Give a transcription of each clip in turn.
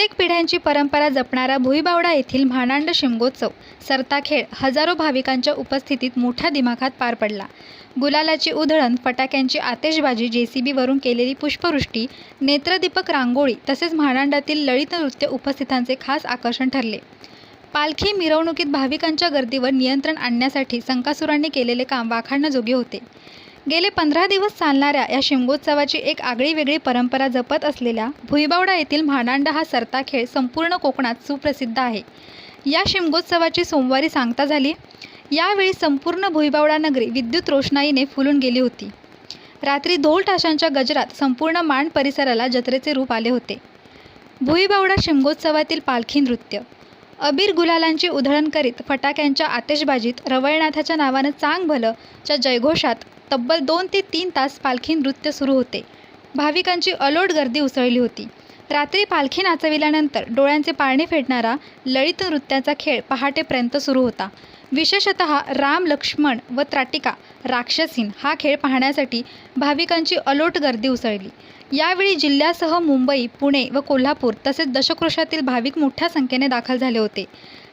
कित्येक पिढ्यांची परंपरा जपणारा भुईबावडा येथील म्हानांड शिमगोत्सव सरताखेळ हजारो भाविकांच्या उपस्थितीत मोठ्या दिमाखात पार पडला. गुलालाची उधळण फटाक्यांची आतेशबाजी जेसीबीवरून केलेली पुष्पवृष्टी नेत्रदीपक रांगोळी तसेच म्हानांडातील ललित नृत्य उपस्थितांचे खास आकर्षण ठरले. पालखी मिरवणुकीत भाविकांच्या गर्दीवर नियंत्रण आणण्यासाठी संकासुरांनी केलेले काम वाखाणण्याजोगे होते. गेले पंधरा दिवस चालणाऱ्या या शिमगोत्सवाची एक आगळी वेगळी परंपरा जपत असलेल्या भुईबावडा येथील म्हाडांडा हा सरता खेळ संपूर्ण कोकणात सुप्रसिद्ध आहे. या शिमगोत्सवाची सोमवारी सांगता झाली यावेळी संपूर्ण भुईबावडा नगरी विद्युत रोषणाईने फुलून गेली होती. रात्री ढोल ताशांच्या गजरात संपूर्ण मांड परिसराला जत्रेचे रूप आले होते. भुईबावडा शिमगोत्सवातील पालखी नृत्य अबीर गुलालांची उधळण करीत फटाक्यांच्या आतिषबाजीत रवळनाथाच्या नावानं चांग भलं च्या जयघोषात तब्बल दोन ते तीन तास पालखी नृत्य सुरू होते. भाविकांची अलोट गर्दी उसळली होती. रात्री पालखी नाचविल्यानंतर डोळ्यांचे पाळणे फेडणारा ललित नृत्याचा खेळ पहाटेपर्यंत सुरू होता. विशेषत राम लक्ष्मण व त्राटिका राक्षसीन हा खेळ पाहण्यासाठी भाविकांची अलोट गर्दी उसळली. यावेळी जिल्ह्यासह मुंबई पुणे व कोल्हापूर तसेच दशकृषातील भाविक मोठ्या संख्येने दाखल झाले होते.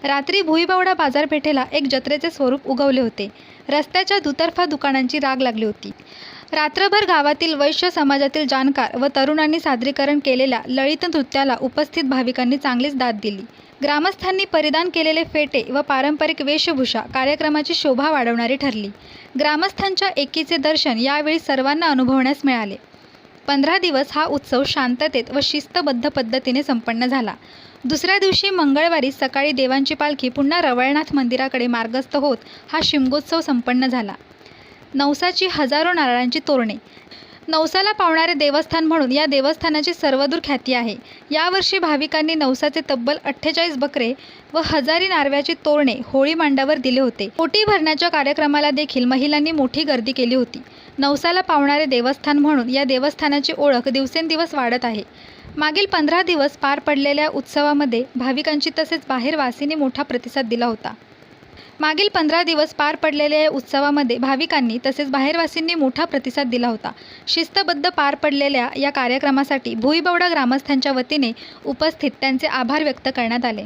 रात्री भुईबावडा बाजारपेठेला एक जत्रेचे स्वरूप उगवले होते. रस्त्याच्या दुतर्फा दुकानांची राग लागली होती. रात्रभर गावातील वैश्य समाजातील जाणकार व तरुणांनी सादरीकरण केलेल्या ललित नृत्याला उपस्थित भाविकांनी चांगलीच दाद दिली. ग्रामस्थांनी परिधान केलेले फेटे व पारंपरिक वेशभूषा कार्यक्रमाची शोभा वाढवणारी ठरली. ग्रामस्थांच्या एकीचे दर्शन यावेळी सर्वांना अनुभवण्यास मिळाले. पंधरा दिवस हा उत्सव शांततेत व शिस्तबद्ध पद्धतीने संपन्न झाला. दुसऱ्या दिवशी मंगळवारी सकाळी देवांची पालखी पुन्हा रवळनाथ मंदिराकडे मार्गस्थ होत हा शिमगोत्सव संपन्न झाला. नवसाची हजारो नारळांची तोरणे नवसाला पावणारे देवस्थान म्हणून या देवस्थानाची सर्वदूर ख्याती आहे. यावर्षी भाविकांनी नवसाचे तब्बल अठ्ठेचाळीस बकरे व हजारी नारव्याची तोरणे होळी मांडावर दिले होते. पोटी भरण्याच्या कार्यक्रमाला देखील महिलांनी मोठी गर्दी केली होती. नवसाला पावणारे देवस्थान म्हणून या देवस्थानाची ओळख दिवसेंदिवस वाढत आहे. मागील पंधरा दिवस पार पडलेल्या उत्सवामध्ये भाविकांची तसेच बाहेरवासींनी मोठा प्रतिसाद दिला होता. मागील पंधरा दिवस पार पडलेल्या या उत्सवामध्ये भाविकांनी तसेच बाहेरवासींनी मोठा प्रतिसाद दिला होता. शिस्तबद्ध पार पडलेल्या या कार्यक्रमासाठी भुईबवडा ग्रामस्थांच्या वतीने उपस्थित त्यांचे आभार व्यक्त करण्यात आले.